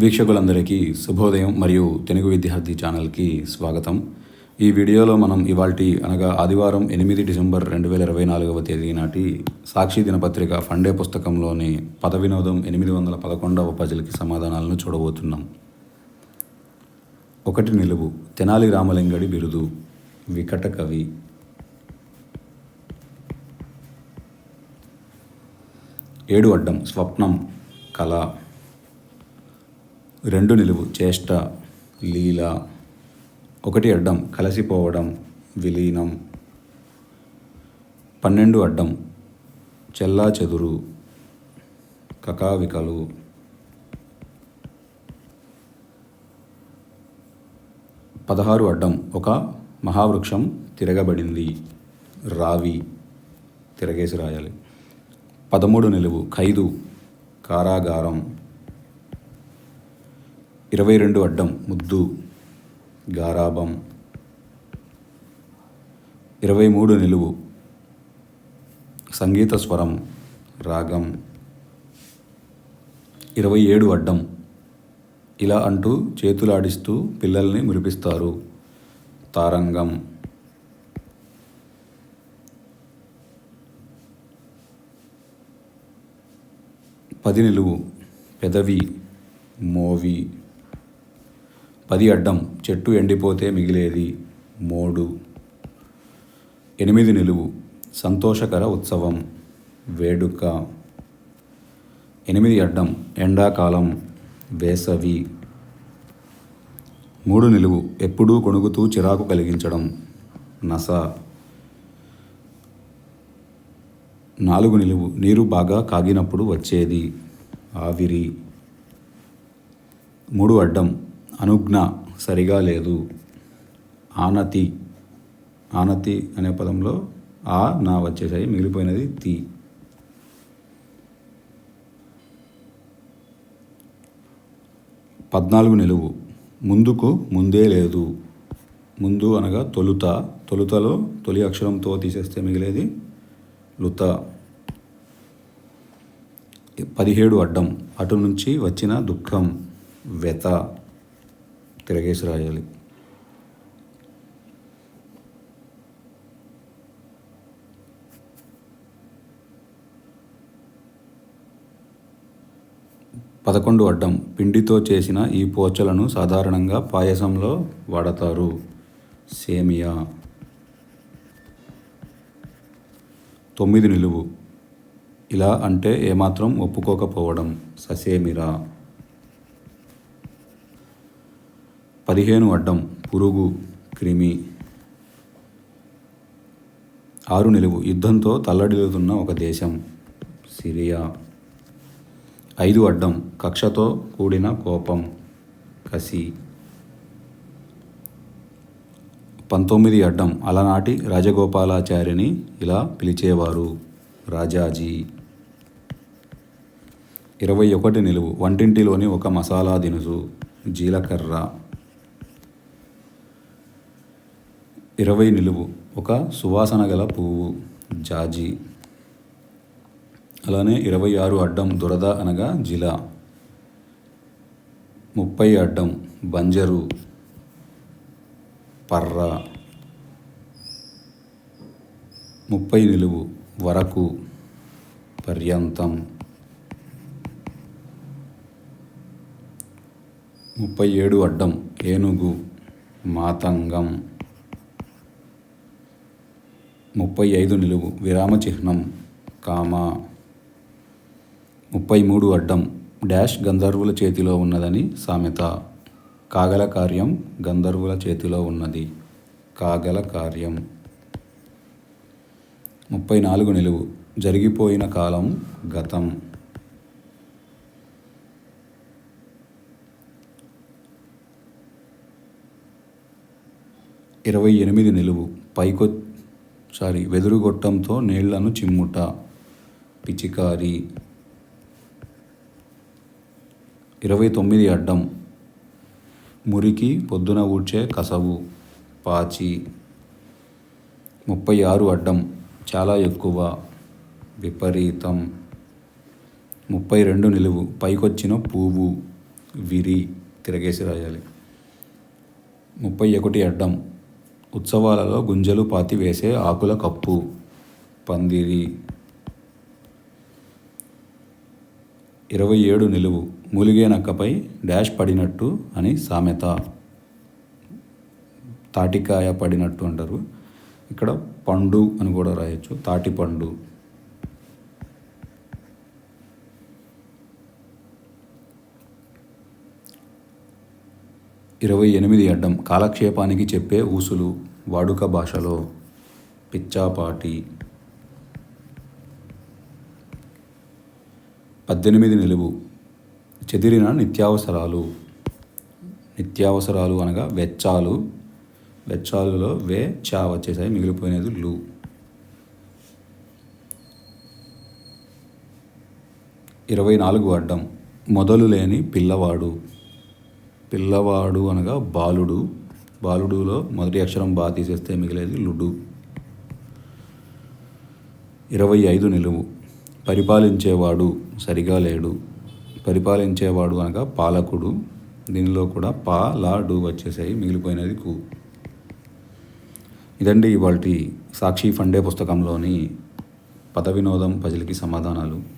వీక్షకులందరికీ శుభోదయం మరియు తెలుగు విద్యార్థి ఛానల్కి స్వాగతం. ఈ వీడియోలో మనం ఇవాల్టి అనగా ఆదివారం ఎనిమిది డిసెంబర్ రెండు వేల ఇరవై నాలుగవ తేదీ నాటి సాక్షి దినపత్రిక ఫండే పుస్తకంలోని పద వినోదం ఎనిమిది వందల పదకొండవ పజిల్కి సమాధానాలను చూడబోతున్నాం. ఒకటి నిలువు తెనాలి రామలింగడి బిరుదు వికట కవి. ఏడు అడ్డం స్వప్నం కళ. రెండు నిలువు చేష్ట లీల ఒకటి అడ్డం కలసిపోవడం విలీనం. పన్నెండు అడ్డం చెల్లా చెదురు కకావికలు. పదహారు అడ్డం ఒక మహావృక్షం తిరగబడింది రావి తిరగేసి రాయాలి. పదమూడు నిలువు ఖైదు కారాగారం. ఇరవై రెండు అడ్డం ముద్దు గారాబం ఇరవై మూడు నిలువు సంగీత స్వరం రాగం. ఇరవై ఏడు అడ్డం ఇలా అంటూ చేతులాడిస్తూ పిల్లల్ని మురిపిస్తారు. తారంగం. పది నిలువు పెదవి మోవి. పది అడ్డం చెట్టు ఎండిపోతే మిగిలేది మోడు. ఎనిమిది నిలువు సంతోషకర ఉత్సవం వేడుక. ఎనిమిది అడ్డం ఎండాకాలం వేసవి. మూడు నిలువు ఎప్పుడూ కొణుగుతూ చిరాకు కలిగించడం నస. నాలుగు నిలువు నీరు బాగా కాగినప్పుడు వచ్చేది ఆవిరి. మూడు అడ్డం అనుజ్ఞ సరిగా లేదు. ఆనతి ఆనతి అనే పదంలో ఆ నా వచ్చేసాయి మిగిలిపోయినది తి. పద్నాలుగు నిలువు. ముందుకు ముందే లేదు. ముందు అనగా తొలుత. తొలుతలో తొలి అక్షరంతో తీసేస్తే మిగిలేది లుత. పదిహేడు అడ్డం. అటు నుంచి వచ్చిన దుఃఖం వ్యత తిరగేసి రాయాలి పదకొండు అడ్డం పిండితో చేసిన ఈ పోచలను సాధారణంగా పాయసంలో వాడతారు. సేమియా. తొమ్మిది నిలువు. ఇలా అంటే ఏమాత్రం ఒప్పుకోకపోవడం. ససేమిరా. పదిహేను అడ్డం పురుగు క్రిమి ఆరు నిలువు యుద్ధంతో తల్లడిల్లుతున్న ఒక దేశం సిరియా. ఐదు అడ్డం కక్షతో కూడిన కోపం కసి. పంతొమ్మిది అడ్డం అలనాటి రాజగోపాలాచారిని ఇలా పిలిచేవారు రాజాజీ. ఇరవై ఒకటి నిలువు వంటింటిలోని ఒక మసాలా దినుసు జీలకర్ర. ఇరవై నిలువు ఒక సువాసన గల పువ్వు జాజి. అలానే ఇరవై ఆరు అడ్డం దురద అనగా జిల. ముప్పై అడ్డం బంజరు పర్ర. ముప్పై నిలువు వరకు పర్యంతం. ముప్పై ఏడు అడ్డం ఏనుగు మాతంగం. ముప్పై ఐదు నిలువు. విరామ చిహ్నం కామా. ముప్పై మూడు అడ్డం. డాష్ గంధర్వుల చేతిలో ఉన్నదని సామెత. కాగల కార్యం గంధర్వుల చేతిలో ఉన్నది. కాగల కార్యం. ముప్పై నాలుగు నిలువు. జరిగిపోయిన కాలం గతం. ఇరవై ఎనిమిది నిలువు. పైకొ సారీ వెదురుగొట్టంతో నీళ్ళను చిమ్ముట. పిచికారి. ఇరవై తొమ్మిది అడ్డం. మురికి పొద్దున ఊడ్చే కసవు. పాచి. ముప్పై ఆరు అడ్డం. చాలా ఎక్కువ. విపరీతం. ముప్పై రెండు నిలువు. పైకొచ్చిన పువ్వు. విరి. తిరగేసి రాయాలి. ముప్పై ఒకటి అడ్డం. ఉత్సవాలలో గుంజలు పాతి వేసే ఆకుల కప్పు పందిరి. ఇరవై ఏడు నిలువు. మూలిగే నక్కపై డాష్ పడినట్టు అని సామెత. తాటికాయ పడినట్టు అంటారు. ఇక్కడ పండు అని కూడా రాయొచ్చు. తాటి పండు. ఇరవై ఎనిమిది అడ్డం కాలక్షేపానికి చెప్పే ఊసులు వాడుక భాషలో పిచ్చాపాటి. పద్దెనిమిది నిలువు. చెదిరిన నిత్యావసరాలు. నిత్యావసరాలు అనగా వెచ్చాలు. వెచ్చాలులో వే చా వచ్చేసాయి మిగిలిపోయినది లు. ఇరవై నాలుగు అడ్డం. మొదలు లేని పిల్లవాడు. పిల్లవాడు అనగా బాలుడు. బాలుడులో మొదటి అక్షరం బా తీసేస్తే మిగిలేది లుడు. ఇరవై ఐదు నిలువు. పరిపాలించేవాడు సరిగా లేడు. పరిపాలించేవాడు అనగా పాలకుడు. దీనిలో కూడా పా లా డు వచ్చేసాయి. మిగిలిపోయినది కు. ఇదండి ఇవాళ సాక్షి ఫండే పుస్తకంలోని పద వినోదం పజిల్కి సమాధానాలు.